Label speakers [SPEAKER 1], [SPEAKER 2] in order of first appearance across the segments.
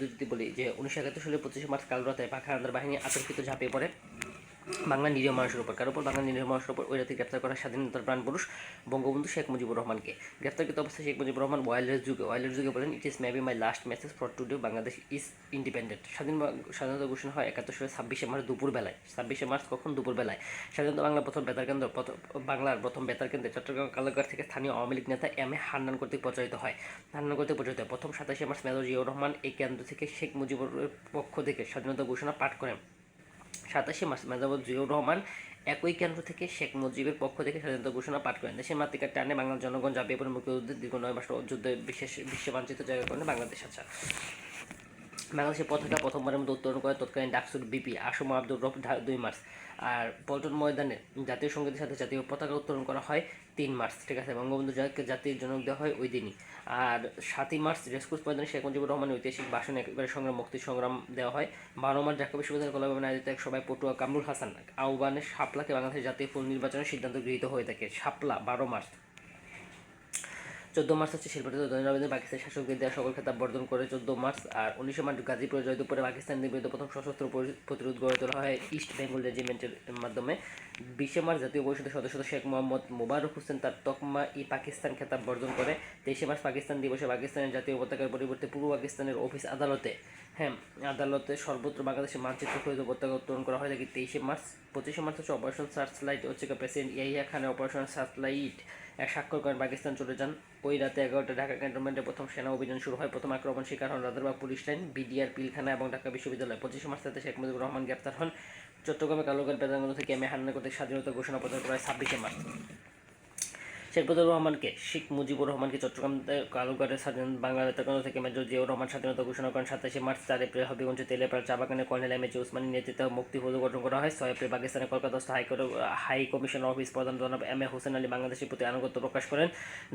[SPEAKER 1] যদি বলি যে উনিশশো একাত্তর সালে পঁচিশে মার্চ কাল রাতে পাখা আন্দার বাহিনী আতঙ্কিত ঝাঁপিয়ে পড়ে। বাংলা নিরীহ মানুষের উপর। কার উপর বাংলা নিরীহ মানুষের উপর ওই রাতে গ্রেপ্তার করা স্বাধীনতার প্রাণ পুরুষ বঙ্গবন্ধু শেখ মুজিবুর রহমানকে? গ্রেপ্তারকৃত অবস্থায় শেখ মুজিবুর রহমান ওয়াইল্ডের যুগে ওয়াইল্ডের যুগে বলেন it is maybe my last message for today Bangladesh is independent স্বাধীন স্বাধীনতা ঘোষণা হয় একাত্তর সালে ছাব্বিশে মার্চ দুপুর বেলায় ছাব্বিশে মার্চ কখন? দুপুর বেলায় স্বাধীনতা বাংলা প্রথম বেতার কেন্দ্র বাংলার প্রথম বেতার কেন্দ্রে চট্টগ্রাম কালাগার থেকে স্থানীয় আওয়ামী লীগ নেতা এম এ হান্নান কর্তৃক প্রচারিত হয়। হান্নান কর্তৃক প্রচারিত হয়। প্রথম সাতাশে মার্চ মেজর জিয়াউর রহমান এই কেন্দ্র থেকে শেখ মুজিবুরের পক্ষ থেকে স্বাধীনতা ঘোষণা পাঠ করেন। সাতাশে মার্চ মেজাবুল জিয়াউর রহমান একই কেন্দ্র থেকে শেখ মুজিবের পক্ষ থেকে স্বাধীনতা ঘোষণা পাঠ করেন। দেশের মাতৃকার টানে বাংলার জনগণ ঝাঁপিয়ে পড়ে মুক্তিযুদ্ধের দীর্ঘ নয় মাস যুদ্ধে বিশেষ, বিশ্বে বাঞ্ছিত জায়গা করেন বাংলাদেশ। আচ্ছা বাংলাদেশের পতাকা প্রথমবারের মতো উত্তোলন করে তৎকালীন ডাকসুর বিপি আসম আব্দুর রফ দুই মার্চ। আর পল্টন ময়দানে জাতীয় সঙ্গীতের সাথে জাতীয় পতাকা উত্তোলন করা হয় তিন মার্চ, ঠিক আছে? বঙ্গবন্ধু জয়কে জাতির জনক দেওয়া হয় ওই দিনই। আর সাতই মার্চ, রেসকোর্স ময়দানে শেখ মুজিবুর রহমানের ঐতিহাসিক বাসনে একেবারে সংগ্রাম মুক্তি সংগ্রাম দেওয়া হয়। বারো মার্চ, ঢাকা বিশ্ববিদ্যালয় কলা ভবনে আয়োজিত এক সভায় পটুয়া কামরুল হাসান আহ্বানে শাপলাকে বাংলাদেশের জাতীয় ফুল নির্বাচনের সিদ্ধান্ত গৃহীত হয়ে থাকে। শাপলা, বারো মার্চ। চোদ্দ মার্চ হচ্ছে শিল্পাচার্য আবেদন পাকিস্তান শাসকদের দেওয়া সকল খেতাব বর্জন করে চোদ্দ মার্চ আর উনিশে মার্চ গাজীপুরে জয়দুপুরে পাকিস্তানের বিরুদ্ধে প্রথম সশস্ত্র প্রতিরোধ গড়ে তোলা হয় ইস্ট বেঙ্গল রেজিমেন্টের মাধ্যমে। বিশে মার্চ জাতীয় পরিষদের সদস্য শেখ মোহাম্মদ মোবারক হোসেন তার তকমা ই পাকিস্তান খেতাব বর্জন করে। তেইশে মার্চ পাকিস্তান দিবসে পাকিস্তানের জাতীয় পতাকার পরিবর্তে পূর্ব পাকিস্তানের অফিস আদালতে। হ্যাঁ আদালতে সর্বত্র বাংলাদেশের মানচিত্র সহিত পতাকা উত্তোলন করা হয়। থাকে তেইশে মার্চ, পঁচিশে মার্চ হচ্ছে অপারেশন সার্চ লাইট হচ্ছে প্রেসিডেন্ট ইয়াহিয়া খানের অপারেশন সার্চ লাইট স্বাক্ষর করেন পাকিস্তান চলে যান। ওই রাতে এগারোটা ঢাকা ক্যান্টনমেন্টে প্রথম সেনা অভিযান শুরু হয়। প্রথম আক্রমণ শিকার হন Rajarbagh police line, BDR Pilkhana এবং ঢাকা বিশ্ববিদ্যালয়। পঁচিশে মার্চ রাতে শেখ মুজিবুর রহমান গ্রেপ্তার হন। চট্টগ্রামে কালোঘাট বেদাঙ্গন থেকে এম এ হান্নাকোতে স্বাধীনতা ঘোষণা প্রদান করা হয় ছাব্বিশে মার্চ। শেখ রহমানকে, শেখ মুজিবুর রহমানকে চট্টগ্রাম কালুঘাটের স্বাধীন বাংলা বেতারকেন্দ্র থেকে মেজর জিয়াউর রহমান স্বাধীনতা ঘোষণা করেন সাতাশে মার্চ চার এপ্রিল হবিগঞ্জ তেলেপাড়া চা বাগানে কর্নেল এম এইচ উসমানী নেতৃত্বে মুক্তি ফৌজ গঠন করা হয়। ছয় এপ্রিল পাকিস্তানের কলকাতাস্থ হাইকোর্ট হাই কমিশন অফিস প্রধান জনাব এম এ হোসেন আলী বাংলাদেশের প্রতি আনুগত্য প্রকাশ করেন।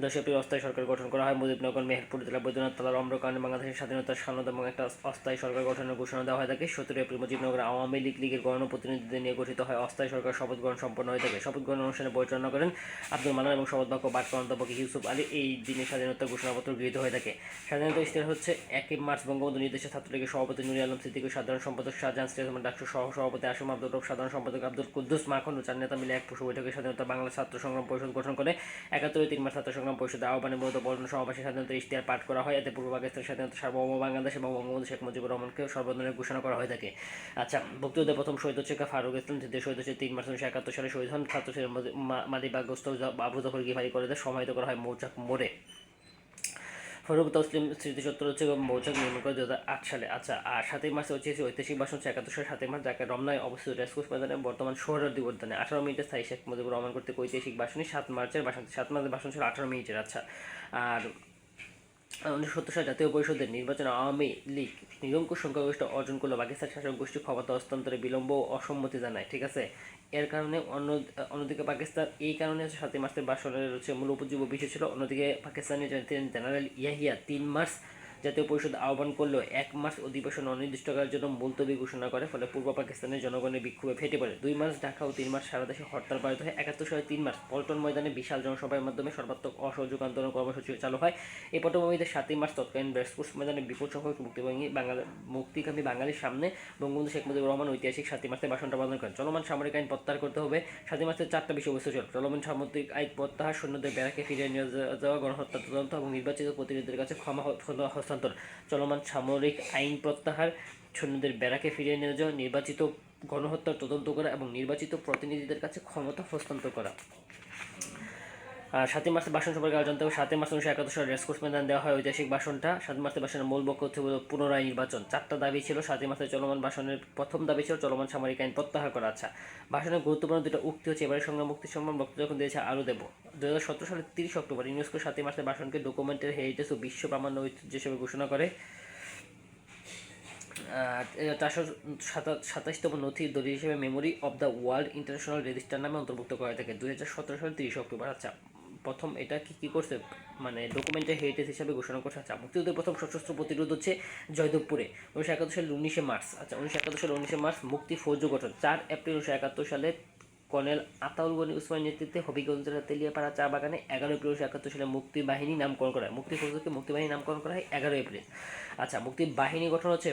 [SPEAKER 1] দশ এপ্রিল অস্থায়ী সরকার গঠন করা হয়। মুজিবনগর, মেহেরপুর জেলা বৈদ্যনাথ তলার অম্রকাণ্ডে বাংলাদেশের স্বাধীনতা সনদ এবং একটা অস্থায়ী সরকার গঠনের ঘোষণা দেওয়া হয় থাকে সতেরো এপ্রিল মুজিবনগর আওয়ামী লীগ লীগের গণপ্রতিনিধিদের নিয়ে গঠিত হয়। অস্থায়ী সরকার শপথ গ্রহণ সম্পন্ন হয়ে থাকে। শপথ গ্রহণ অনুষ্ঠানে পরিচালনা করেন আব্দুল মান্নান এবং বাক্য পাঠ অধ্যাপক ইউসুফ আলী এই দিনে স্বাধীনতা ঘোষণাপত্র গৃহীত হয়ে থাকে। স্বাধীনতা ইস্তেহার হচ্ছে একই মার্চ বঙ্গবন্ধু নির্দেশে ছাত্রলীগের সভাপতি নুরি আলম সিদ্দিক সাধারণ সম্পাদক শাহজাহান স্টেডিয়াম ডাক্তার সহ সভাপতি আসম আব্দুল রব, সাধারণ সম্পাদক আব্দুল কুদ্দুস মাখন ও চার নেতা মিলে এক পশু বৈঠকে স্বাধীনতা বাংলা ছাত্র সংগ্রাম পরিষদ গঠন করে একাত্তরে তিন মার্চ ছাত্র সংগ্রাম পরিষদের আহ্বানে মূলত বর্ণ সমাবেশে স্বাধীনতা ইশতেহার পাঠ করা হয়। এতে পূর্ব পাকিস্তানের স্বাধীনতা সার্বভৌম বাংলাদেশ এবং বঙ্গবন্ধু শেখ মুজিবুর রহমানকে সর্বধনের ঘোষণা করা হয়ে থাকে। আচ্ছা মুক্তিযুদ্ধে প্রথম শহীদ হচ্ছে ফারুক ইসলাম, দ্বিতীয় শহীদ হচ্ছে তিন মার্চ উনিশশো একাত্তর সালে শহীদ হন ছাত্র ছিলেন মালিবাগস্ত আবু জফর গিফারি কলেজে সমাহিত করা হয় মৌচাক মোড়ে। ফরুক তসলিম স্মৃতিসত্তর হচ্ছে মৌচাক নির্মাণ করে দু আট সালে। আচ্ছা আর সাতই মার্চে হচ্ছে ঐতিহাসিক ভাষণ হচ্ছে সালে সাতই মার্চ ঢাকার রমনায় অবস্থিত রেসকোর্স ময়দানে বর্তমান সোহরার্দি উদ্যানে আঠারো মিনিটের স্থায়ী শেখ মুজিবুর রহমান কর্তৃক ঐতিহাসিক ভাষণই সাত মার্চের ভাষণ, সাত মার্চের ভাষণ ছিল আঠারো মিনিটের আচ্ছা। আর উনিশশো সত্তর সালে জাতীয় পরিষদের নির্বাচনে আওয়ামী লীগ নিরঙ্কুশ সংখ্যাগরিষ্ঠ অর্জন করল। পাকিস্তান শাসক গোষ্ঠী ক্ষমতা হস্তান্তরে বিলম্ব ও অসম্মতি জানায়, ঠিক আছে? এর কারণে অন্য, অন্যদিকে পাকিস্তান, এই কারণে হচ্ছে সাতই মার্চের বাসনের হচ্ছে মূল উপজীব্য বিষয় ছিল। অন্যদিকে পাকিস্তানের জেনারেল ইয়াহিয়া তিন মার্চ জাতীয় পরিষদ আহ্বান করলেও এক মাস অধিবেশন অনির্দিষ্টকালের জন্য মুলতবি ঘোষণা করে, ফলে পূর্ব পাকিস্তানের জনগণের বিক্ষোভে ফেটে পড়ে। দুই মাস ঢাকা ও তিন মাস সারা দেশে হরতাল পালিত হয়। একাত্তর সালে তিন মাস পল্টন ময়দানে বিশাল জনসভার মাধ্যমে সর্বাত্মক অসহযোগ আন্দোলন কর্মসূচি চালু হয়। এই পটভূমিতে সাতই মার্চ তৎকালীন রেসকোর্স ময়দানে বিপুল সংখ্যক মুক্তিবাহিনী বাঙালি মুক্তিকামী বাঙালির সামনে বঙ্গবন্ধু শেখ মুজিবুর রহমান ঐতিহাসিক সাতই মার্চে ভাষণটা প্রদান করেন। চলমান সামরিক আইন প্রত্যাহার করতে হবে। সাতই মার্চের চারটা বিষয়বস্তু ছিল। চলমান সামরিক আইন প্রত্যাহার সৈন্যদের বেড়াকে ফিরিয়ে নিয়ে যাওয়া গণহত্যা তদন্ত এবং নির্বাচিত প্রতিনিধিদের কাছে ক্ষমা হস্তান্তর। চলমান সামরিক আইন প্রত্যাহার, সৈন্যদের বেড়াকে ফিরিয়ে নিয়ে যাওয়া, নির্বাচিত গণহত্যার তদন্ত করা এবং নির্বাচিত প্রতিনিধিদের কাছে ক্ষমতা হস্তান্তর করা। সাতই মার্চের ভাষণ সম্পর্কে আলোচনা হবে সাতই মার্চ উনিশশো একাত্তর সালে রেসকোর্স ময়দান দেওয়া হয় ঐতিহাসিক ভাষণটা। সাত মার্চের ভাষণের মূল বক্ষ হচ্ছে পুনরায় নির্বাচন। চারটা দাবি ছিল। সাতই মার্চের চলমান ভাষণের প্রথম দাবি ছিল চলমান সামরিক আইন প্রত্যাহার করা। আচ্ছা ভাষণের গুরুত্বপূর্ণ দুটো উক্তি হচ্ছে, এবারের সঙ্গে মুক্তি সম্মান বক্তব্য যখন দিয়েছে আরও দেব দু হাজার সতেরো সালের তিরিশ অক্টোবর ইউনেস্কো সাতই মার্চের ভাষণকে ডকুমেন্টের হেরিটেজ ও বিশ্ব প্রামাণ্য ঐতিহ্য হিসেবে ঘোষণা করে। চারশো সাতা, সাতাশতম নথি দলিল হিসেবে memory of the world international register নামে অন্তর্ভুক্ত করা থাকে দুই হাজার সতেরো সালের তিরিশ অক্টোবর। আচ্ছা প্রথম এটা কি কি করছে? মানে ডকুমেন্টের হেরিটেজ হিসাবে ঘোষণা করছে। আচ্ছা মুক্তিযুদ্ধের প্রথম সশস্ত্র প্রতিরোধ হচ্ছে জয়দেবপুরে, উনিশশো একাত্তর সালের উনিশে মার্চ। আচ্ছা উনিশশো একাত্তর সালের উনিশে মার্চ মুক্তি ফৌজ গঠন। চার এপ্রিল উনিশশো একাত্তর সালে কর্নেল আতাউল গনি উসমানের নেতৃত্বে হবিগঞ্জের তেলিয়াপাড়া চা বাগানে এগারো এপ্রিল উনিশশো একাত্তর সালে মুক্তি বাহিনী নামকরণ করা হয়। মুক্তি ফৌজকে মুক্তি বাহিনী নামকরণ করা হয় এগারো এপ্রিল। আচ্ছা মুক্তি বাহিনী গঠন হচ্ছে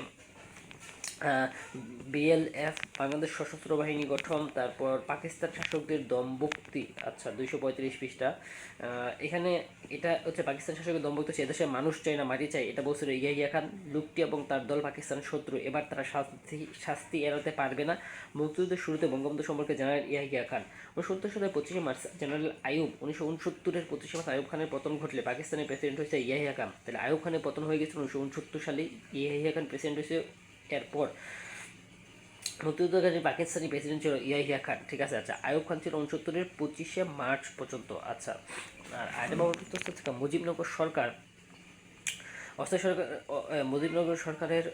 [SPEAKER 1] বিএলএফ বাংলাদেশ সশস্ত্র বাহিনী গঠন, তারপর পাকিস্তান শাসকদের দমভুক্তি আচ্ছা দুইশো পঁয়ত্রিশ পৃষ্ঠা। এখানে এটা হচ্ছে পাকিস্তান শাসকের দমভুক্তি হচ্ছে এদেশের মানুষ চাই না, মাটি চাই এটা বলছিল ইয়াহিয়া খান। লুকটি এবং তার দল পাকিস্তান শত্রু, এবার তারা শাস্তি শাস্তি এড়াতে পারবে না। মুক্তিযুদ্ধের শুরুতে বঙ্গবন্ধু সম্পর্কে জানালেন ইয়াহিয়া খান। উনসত্তর সালের পঁচিশে মার্চ, জেনারেল আয়ুব উনিশশো উনসত্তরের পঁচিশে মার্চ আয়ুব খানের পতন ঘটলে পাকিস্তানের প্রেসিডেন্ট হয়েছে ইয়াহিয়া খান। তাহলে আইয়ুব খানের পতন হয়ে গেছিল উনিশশো উনসত্তর সালে ইয়াহিয়া খান প্রেসিডেন্ট হয়েছে এরপর মুক্তিযুদ্ধকারী পাকিস্তানি প্রেসিডেন্ট ছিল ইয়াহিয়া খান। ঠিক আছে আচ্ছা আয়ুব খান ছিল উনসত্তরের পঁচিশে মার্চ পর্যন্ত আচ্ছা। আর আরেকটা বাবুর মুজিবনগর সরকার, অস্থায়ী সরকার মুজিবনগর সরকারের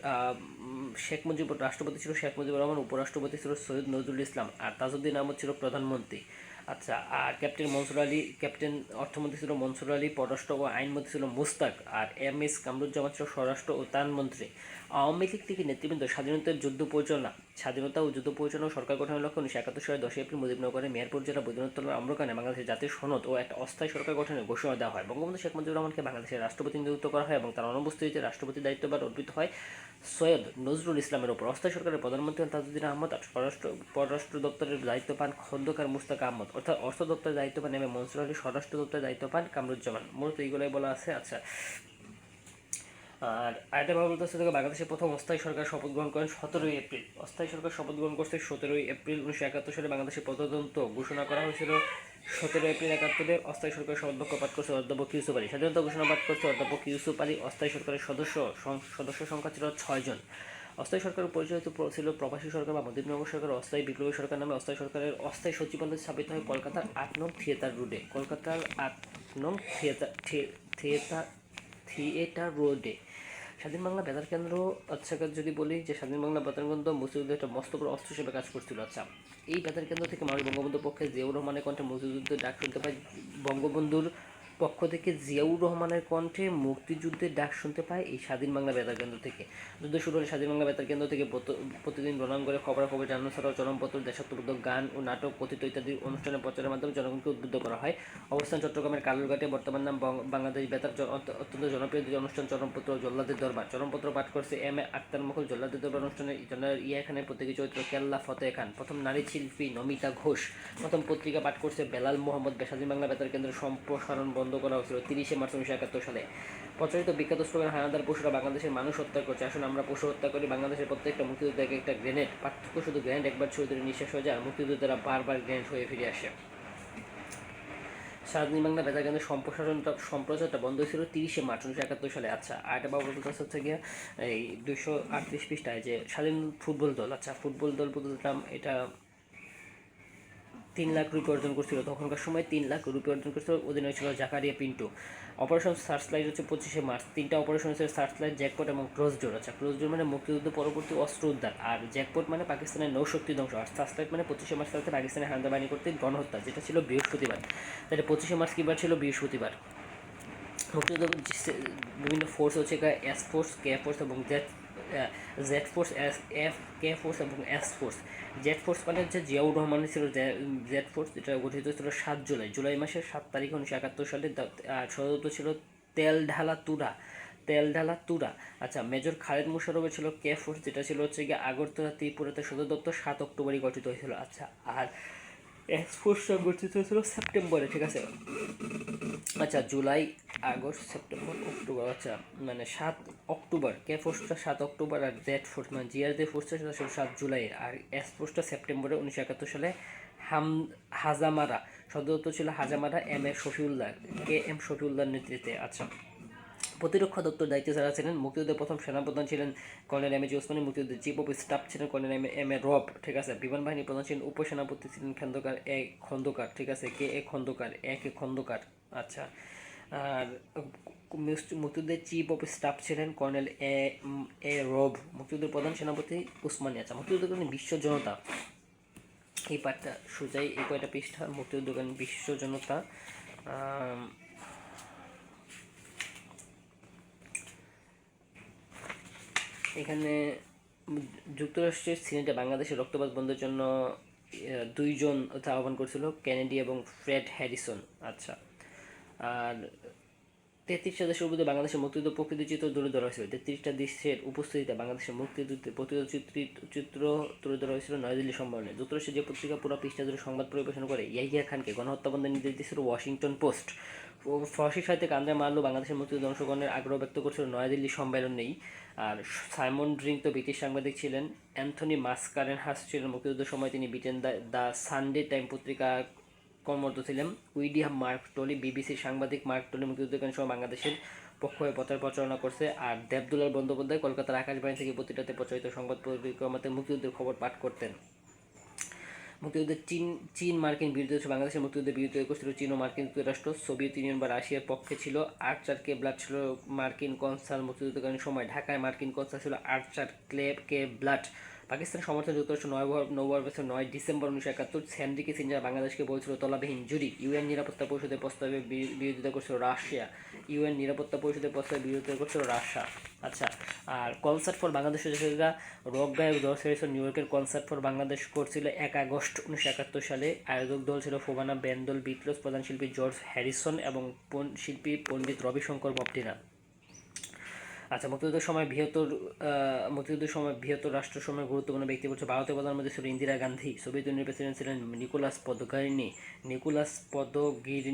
[SPEAKER 1] শেখ মুজিবুর রাষ্ট্রপতি ছিল শেখ মুজিবুর রহমান, উপরাষ্ট্রপতি ছিল সৈয়দ নজরুল ইসলাম আর তাজউদ্দিন আহমদ ছিল প্রধানমন্ত্রী। আচ্ছা আর ক্যাপ্টেন মনসুর আলী, ক্যাপ্টেন, অর্থমন্ত্রী ছিল মনসুর আলী, পররাষ্ট্র ও আইনমন্ত্রী ছিল মুস্তাক, আর এম এস কামরুজ্জামান ছিল স্বরাষ্ট্র ও ত্রাণমন্ত্রী আওয়ামী লীগ থেকে নেতৃবৃন্দ স্বাধীনতার যুদ্ধ পরিচালনা স্বাধীনতা ও যুদ্ধ পরিচালনা সরকার গঠনের লক্ষ্যে উনিশশো একাত্তর সালে দশই এপ্রিল মুজিবনগরে মেয়রপুর জেলা বৈদ্যনাথতলার আম্রকানে বাংলাদেশের জাতীয় সনদ ও একটা অস্থায়ী সরকার গঠনের ঘোষণা দেওয়া হয়। বঙ্গবন্ধু শেখ মুজিবুর রহমানকে বাংলাদেশের রাষ্ট্রপতি নিযুক্ত করা হয় এবং তার অনুপস্থিতিতে রাষ্ট্রপতির দায়িত্বভার অর্পিত হয় সৈয়দ নজরুল ইসলামের ওপর। অস্থায়ী সরকারের প্রধানমন্ত্রী হন তাজউদ্দিন আহমদ, আর স্বরাষ্ট্র, পররাষ্ট্র দপ্তরের দায়িত্ব পান খন্দকার মুস্তাক আহমদ, অর্থাৎ অর্থ দপ্তরের দায়িত্ব পান এম এ মনসুর আলী, স্বরাষ্ট্র দপ্তরের দায়িত্ব পান কামরুজ্জামান। মূলত এইগুলোই বলা আছে। আচ্ছা আর আরেকটা ভালো বলতে হচ্ছে দেখো, বাংলাদেশের প্রথম অস্থায়ী সরকার শপথ গ্রহণ করেন সতেরোই এপ্রিল। অস্থায়ী সরকার শপথ গ্রহণ করছে সতেরোই এপ্রিল উনিশশো একাত্তর সালে বাংলাদেশের প্রজাতন্ত্র ঘোষণা করা হয়েছিল। সতেরো এপ্রিল একাত্তরে অস্থায়ী সরকার শপথ বাক্য পাঠ করছে অধ্যাপক ইউসুফ আলী। স্বাধীনতা ঘোষণা পাঠ করছে অধ্যাপক ইউসুফ আলী। অস্থায়ী সরকারের সদস্য সদস্য সংখ্যা ছিল ছয়জন অস্থায়ী সরকার পরিচালিত ছিল প্রবাসী সরকার বা মুজিবনগর সরকার অস্থায়ী বিপ্লবী সরকার নামে অস্থায়ী সরকারের অস্থায়ী সচিবালয় স্থাপিত হয় কলকাতার আট নং থিয়েটার রোডে কলকাতার আট নং থিয়েটার থিয়ে- থিয়েটার থিয়েটার রোডে। স্বাধীন বাংলা বেতার কেন্দ্র আচ্ছা যদি বলি যে স্বাধীন বাংলা বেতার কেন্দ্র মুক্তিযুদ্ধের একটা মস্ত বড় অস্ত্র হিসেবে কাজ করছিল। আচ্ছা এই বেতার কেন্দ্র থেকে মানুষ বঙ্গবন্ধুর পক্ষে জিয়াউর রহমানের কণ্ঠে মুক্তিযুদ্ধের ডাক শুনতে পায়। বঙ্গবন্ধুর পক্ষ থেকে জিয়াউর রহমানের কণ্ঠে মুক্তিযুদ্ধের ডাক শুনতে পায় এই স্বাধীন বাংলা বেতার কেন্দ্র থেকে। যুদ্ধ শুরু হলে স্বাধীন বাংলা বেতার কেন্দ্র থেকে প্রত- প্রতিদিন রণাঙ্গনে খবরাখবর জানানো ছাড়াও চরমপত্র, দেশাত্মবোধক গান ও নাটক, কথিত ইত্যাদি অনুষ্ঠানের প্রচারের মাধ্যমে জনগণকে উদ্বুদ্ধ করা হয়। অবস্থান চট্টগ্রামের কালুরঘাটে বর্তমান নাম বাংলাদেশ বেতার অত্যন্ত জনপ্রিয় দুটি অনুষ্ঠান, চরমপত্র জল্লাদের দরবার। চরমপত্র পাঠ করছে এম এ আক্তার মুকুল জল্লাদের দরবার অনুষ্ঠানে জেনারেল ইয়া খানের প্রতীকী চরিত্র কেল্লা ফতেহ খান। প্রথম নারী শিল্পী নমিতা ঘোষ। প্রথম পত্রিকা পাঠ করছে বেলাল মোহাম্মদ। বেসাদি বাংলা বেতার কেন্দ্রের সম্প্রসারণ বন্ধ করা হয়েছিল তিরিশে মার্চ উনিশশো একাত্তর সালে। প্রচলিত বিখ্যাত স্লোগান হানাদার পশুরা বাংলাদেশের মানুষ হত্যা করছে। আসুন আমরা পশু হত্যা করি। বাংলাদেশের প্রত্যেকটা মুক্তিযুদ্ধ এক একটা গ্রেনেড, পার্থক্য শুধু গ্রেনেড একবার ছুঁয়ে ধরে নিঃশ্বাস হয়ে যায়, আর মুক্তিযোদ্ধারা বারবার গ্রেনেড হয়ে ফিরে আসে। স্বাধীন বাংলা বেতার কেন্দ্রের সম্প্রসারণটা সম্প্রচারটা বন্ধ হয়েছিল তিরিশে মার্চ উনিশশো একাত্তর সালে। আচ্ছা আরেকটা বাবু বলতে হচ্ছে গিয়ে, এই দুইশো আটত্রিশ পৃষ্ঠায় যে স্বাধীন ফুটবল দল আচ্ছা ফুটবল দল বলতাম এটা তিন লাখ রুপি অর্জন করছিল। তখনকার সময় তিন লাখ রুপি অর্জন করছিল। অধীনে ছিল Zakaria Pintu. Operation searchlight হচ্ছে পঁচিশে মার্চ। তিনটা অপারেশন হচ্ছে সার্চ লাইট জ্যাকপট এবং ক্রসডোর আচ্ছা ক্রসডোর মানে মুক্তিযুদ্ধ পরবর্তী অস্ত্র উদ্ধার। আর জ্যাকপট মানে পাকিস্তানের নৌশক্তি ধ্বংস। আর সার্চ লাইট মানে পঁচিশে মার্চ তাতে পাকিস্তানের হামলা বাহিনী করতে গণহত্যা, যেটা ছিল বৃহস্পতিবার। তাহলে পঁচিশে মার্চ কিবার ছিল? বৃহস্পতিবার। মুক্তিযুদ্ধ বিভিন্ন ফোর্স হচ্ছে এস ফোর্স কে ফোর্স এবং Z Z force S F K force এবং এস ফোর্স জেড ফোর্স মানে হচ্ছে জিয়াউর রহমানের ছিল জেড ফোর্স যেটা গঠিত ছিল সাত জুলাই। জুলাই মাসের সাত তারিখ উনিশশো একাত্তর সালে সদর ছিল তেল ঢালা তুরা। তেল ঢালা তুরা। আচ্ছা মেজর খালেদ মুশারফের ছিল কে ফোর্স যেটা ছিল হচ্ছে গিয়ে আগরতলা ত্রিপুরাতে সদর দপ্তর সাত অক্টোবরই গঠিত হয়েছিল। আচ্ছা আর ফোর্সটা গঠিত হয়েছিল সেপ্টেম্বরে, ঠিক আছে? আচ্ছা জুলাই, আগস্ট, সেপ্টেম্বর, অক্টোবর আচ্ছা মানে সাত অক্টোবর, কে ফোর্সটা সাত অক্টোবর আর জেড ফোর্স মানে জিআর যে ফোর্সটা সেটা সাত জুলাই আর এস সেপ্টেম্বরে উনিশশো একাত্তর সালে হাম, হাজামারা, সদর ছিল Hajamara M A Shafiullah, K M শফিউল্লাহর নেতৃত্বে আচ্ছা। প্রতিরক্ষা দপ্তর দায়িত্বে যারা ছিলেন, মুক্তিযুদ্ধের প্রথম সেনাপ্রধান ছিলেন কর্নেল এম এ ওসমানী মুক্তিযুদ্ধের চিফ অফ স্টাফ ছিলেন colonel M A M A Rab, ঠিক আছে? বিমান বাহিনী প্রধান ছিলেন উপসেনাপতি ছিলেন খন্দকার এ খন্দকার, ঠিক আছে? কে এ খন্দকার? এ কে খন্দকার। আচ্ছা। আর মুক্তিযুদ্ধের চিফ অফ স্টাফ ছিলেন কর্নেল এ এ রব, মুক্তিযুদ্ধের প্রধান সেনাপতি উসমানী। আচ্ছা মুক্তিযুদ্ধকালীন বিশ্ব জনতা, এই পাঠটা সোজাই এই কয়টা পৃষ্ঠা মুক্তিযুদ্ধকালীন বিশ্ব জনতা এখানে যুক্তরাষ্ট্রের সিনেটে বাংলাদেশের রক্তপাত বন্ধের জন্য দুইজন আহ্বান করেছিল, কেনেডি এবং ফ্রেড হ্যারিসন। আচ্ছা। আর তেত্রিশটা দেশের উপরে বাংলাদেশের মুক্তিযুদ্ধ প্রকৃতি চিত্র তুলে ধরা হয়েছিল। তেত্রিশটা দেশের উপস্থিতিতে বাংলাদেশের মুক্তিযুদ্ধের প্রকৃত চিত্র তুলে ধরা হয়েছিল নয়াদিল্লি সম্মেলনে। যুক্তরাষ্ট্রের যে পত্রিকা পুরো পৃষ্ঠা জুড়ে সংবাদ পরিবেশন করে, ইয়াহিয়া খানকে গণহত্যা বন্ধের নির্দেশ দিয়েছিল ওয়াশিংটন পোস্ট। ফরাসি সাহিত্যে কান্দে মারলো বাংলাদেশের মুক্তিযুদ্ধ অংশগ্রহণের আগ্রহ ব্যক্ত করছিল নয়াদিল্লি সম্মেলনেই। আর সাইমন ড্রিং তো ব্রিটিশ সাংবাদিক ছিলেন। অ্যান্থনি মাসকারেন হাস ছিলেন মুক্তিযুদ্ধের সময়। তিনি Britain the the Sunday time পত্রিকা কর্মরত ছিলেন। উইডিয়াম মার্ক টলি, বিবিসি সাংবাদিক মার্ক টলি মুক্তিযুদ্ধকালীন সময় বাংলাদেশের পক্ষ হয়ে প্রচার প্রচারণা করছে। আর দেবদুলাল বন্দ্যোপাধ্যায় কলকাতার আকাশবাণী থেকে পত্রিকাতে প্রচারিত সংবাদ পরিক্রমাতে মুক্তিযুদ্ধের খবর পাঠ করতেন। মুক্তিযুদ্ধের চীন চীন মার্কিন বিরুদ্ধে হচ্ছে বাংলাদেশের মুক্তিযুদ্ধের বিরুদ্ধে করছিল চীন ও মার্কিন যুক্তরাষ্ট্র, সোভিয়েত ইউনিয়ন বা রাশিয়ার পক্ষে ছিল আর্চার কে ব্লাড ছিল মার্কিন কনসাল মুক্তিযুদ্ধকালীন সময়। ঢাকায় মার্কিন কনসাল ছিল আর্চার ক্লে কে ব্লাড পাকিস্তানের সমর্থন যুক্তরাষ্ট্র নয় নভেম্বর বছর নয় ডিসেম্বর উনিশশো একাত্তর স্যান্ডি কিসিঞ্জার বাংলাদেশকে বলছিল তলাবিহীন জুরি ইউএন নিরাপত্তা পরিষদের প্রস্তাবে বিরোধিতা করছিল রাশিয়া। ইউএন নিরাপত্তা পরিষদের প্রস্তাবে বিরোধিতা করছিল রাশিয়া। আচ্ছা আর কনসার্ট ফর বাংলাদেশের যেটা রক গায়ক জর্জ হ্যারিসন নিউ ইয়র্কের কনসার্ট ফর বাংলাদেশ করছিল এক আগস্ট উনিশশো একাত্তর সালে। আয়োজক দল ছিল ফোবানা বেন্দল, বিটলস প্রধান শিল্পী জর্জ হ্যারিসন এবং শিল্পী পণ্ডিত রবিশঙ্কর বপ্টিনা আচ্ছা মুক্তিযুদ্ধের সময় বৃহত্তর মুক্তিযুদ্ধের সময় বৃহত্তর রাষ্ট্রসমূহের গুরুত্বপূর্ণ ব্যক্তি বলছে ভারতের প্রধানমন্ত্রী ছিল ইন্দিরা গান্ধী, সোভিয়েত ইউনিয়নের প্রেসিডেন্ট ছিলেন Nicholas Podgorny Nicholas Podgorny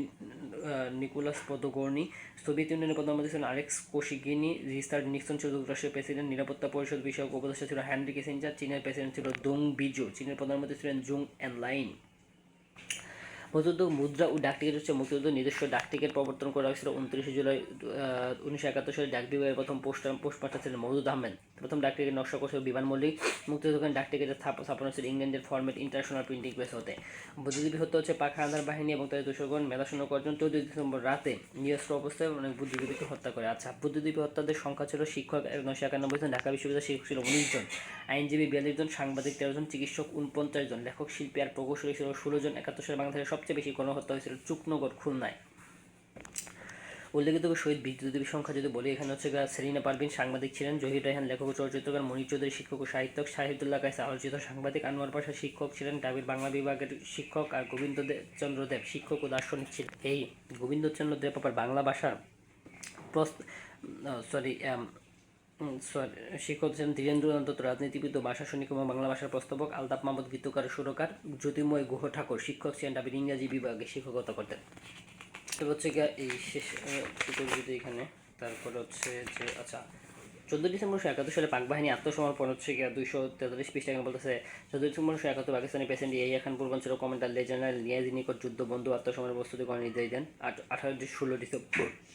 [SPEAKER 1] Nicholas Podgorny Soviet ইউনিয়নের প্রধানমন্ত্রী ছিলেন আলেক্স কোশিগিনি রিস্টার্ড নিক্সন ছিল যুক্তরাষ্ট্রের প্রেসিডেন্ট, নিরাপত্তা পরিষদ বিষয়ক উপদেষ্টা ছিল হ্যানরি কিসেঞ্জার, চীনের প্রেসিডেন্ট ছিল দোং বিজু, চীনের প্রধানমন্ত্রী ছিলেন জুং অ্যান লাইন মুক্তিযুদ্ধ মুদ্রা ও ডাক টিকিট হচ্ছে মুক্তিযুদ্ধ নিজস্ব ডাক টিকিট প্রবর্তন করা হয়েছিল উনত্রিশে জুলাই উনিশশো একাত্তর সালে ডাক বিভাগের প্রথম পোস্ট পোস্ট পোস্টমাস্টার ছিলেন মহদুদ আহমেদ। প্রথম ডাক টিকিট নকশা করেছিল বিমান মল্লিক। মুক্তিযুদ্ধকালীন ডাক টিকিটের স্থাপ- স্থাপন হয়েছিল ইংল্যান্ডের ফরম্যাট ইন্টারন্যাশনাল প্রিন্টিং প্রেস হতে। বুদ্ধিজীবী হত্যা হচ্ছে পাক হানাদার বাহিনী এবং তাদের দোষগণ মেধাশূন্য করজন চৌদ্দ ডিসেম্বর রাতে নিরস্ত্র অবস্থায় অনেক বুদ্ধিজীবীকে হত্যা করে। আচ্ছা বুদ্ধিজীবী হত্যাদের সংখ্যা ছিল শিক্ষক নয়শো একানব্বই জন, ঢাকা বিশ্ববিদ্যালয়ের শিক্ষক ছিল উনিশ জন, আইনজীবী বিয়াল্লিশ জন, সাংবাদিক তেরো জন, চিকিৎসক উনপঞ্চাশ জন, লেখক, শিল্পী আর প্রকৌশলী ছিল ষোলো জন। একাত্তর সালে বাংলাদেশের সবচেয়ে বেশি গণহত্যা হয়েছিল চুকনগর, খুলনায়। উল্লেখিত শহীদ বিদ্যুৎদেবীর সংখ্যা যদি বলি, এখানে হচ্ছে সেলিনা পারভিন সাংবাদিক ছিলেন, জহির রায়হান লেখক ও চলচ্চিত্রকার, মনির চৌধুরী শিক্ষক ও সাহিত্যক, শাহিদুল্লাহ কাইসা আলোচিত সাংবাদিক, আনোয়ার পাশা শিক্ষক ছিলেন, ডাবির বাংলা বিভাগের শিক্ষক আর গোবিন্দ চন্দ্র দেব শিক্ষক ও দার্শনিক ছিলেন। এই গোবিন্দচন্দ্র দেব আবার বাংলা ভাষার সরি শিক্ষক ছিলেন ধীরেন্দ্রনাথ দত্ত, রাজনীতিবিদ ভাষা সৈনিক এবং বাংলা ভাষার প্রস্তাবক আলতাপ মাহমুদ, গীতকার সুরকার জ্যোতির্ময় গুহ ঠাকুর, শিক্ষক ছিলেন ডাবির ইংরাজি বিভাগে শিক্ষকতা করতেন। হচ্ছে গিয়া এই শেষ যদি এখানে, তারপর হচ্ছে যে আচ্ছা চোদ্দ ডিসেম্বর উনিশশো একাত্তর সালে পাক বাহিনী আত্মসমর্পণ হচ্ছে গিয়ে দুইশো তেতাল্লিশ পৃষ্ঠা বলতেছে, চোদ্দ ডিসেম্বর উনিশশো একাত্তর পাকিস্তানি প্রেসিডেন্ট ইয়াহিয়া খান পূর্বাঞ্চল কমান্ডার লেজেন্ডার লিয়াজি নিকট যুদ্ধ বন্ধু আত্মসমর্পণের প্রস্তুতি করার নির্দেশ দেন। আঠারো ষোলো ডিসেম্বর,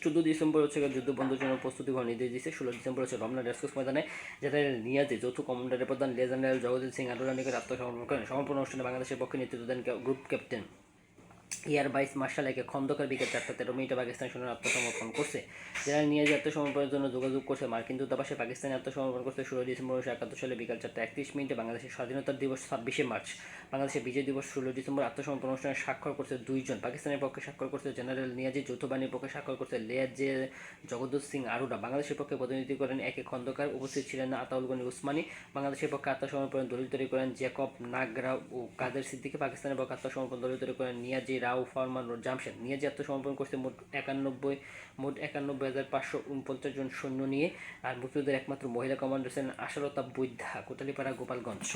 [SPEAKER 1] চোদ্দ ডিসেম্বর হচ্ছে গিয়ে যুদ্ধ বন্ধের জন্য প্রস্তুতি করার নির্দেশ দিয়েছে। ষোলো ডিসেম্বর হচ্ছে রমনা রেসকোর্স ময়দানে যেটা নিয়াজি, যৌথ কমান্ডারের প্রধান লেজেন্ডার জগজিৎ সিং নিকট আত্মসমর্পণ করেন সমর্পণ অনুষ্ঠানে বাংলাদেশের পক্ষে নেতৃত্ব দেন group captain. Air vice marshal A K Khandaker বিকেল চারটা তেরো মিনিটে পাকিস্তান সৈন্য আত্মসমর্পণ করছে। যারা নিয়াজি আত্মসমর্পণের জন্য যোগাযোগ করছে মার্কিন দূতাবাসে। পাকিস্তানি আত্মসমর্পণ করছে ষোলো ডিসেম্বর উনিশশো একাত্তর সালে বিকাল চারটা একত্রিশ মিনিটে বাংলাদেশের স্বাধীনতার দিবস ছাব্বিশে মার্চ। বাংলাদেশের বিজয় দিবস ষোলো ডিসেম্বর। আত্মসমর্পণ অনুষ্ঠানে স্বাক্ষর করছে দুইজন। পাকিস্তানের পক্ষে স্বাক্ষর করছে জেনারেল নিয়াজি যৌথ বাহিনীর পক্ষে স্বাক্ষর করছে লেয়াজে জগদ্দুত সিং আরুরা। বাংলাদেশের পক্ষে প্রতিনিধি করেন একে খন্দকার, উপস্থিত ছিলেন আতাউল গনি উসমানী। বাংলাদেশের পক্ষে আত্মসমর্পণ দলিল তৈরি করেন জ্যাকব নাগরা ও কাদের সিদ্দিকি। পাকিস্তানের পক্ষে আত্মসমর্পণ দলিল তৈরি করেন নিয়াজি রাও ফরমান রোড জামশেদ নিয়ে যে আত্মসমর্পণ করছে মোট একানব্বই মোট একানব্বই হাজার পাঁচশো উনপঞ্চাশ জন সৈন্য নিয়ে। আর মুক্তিযুদ্ধের একমাত্র মহিলা কমান্ডার ছিলেন আশালতা বৈদ্যা কোটালিপাড়া গোপালগঞ্জ।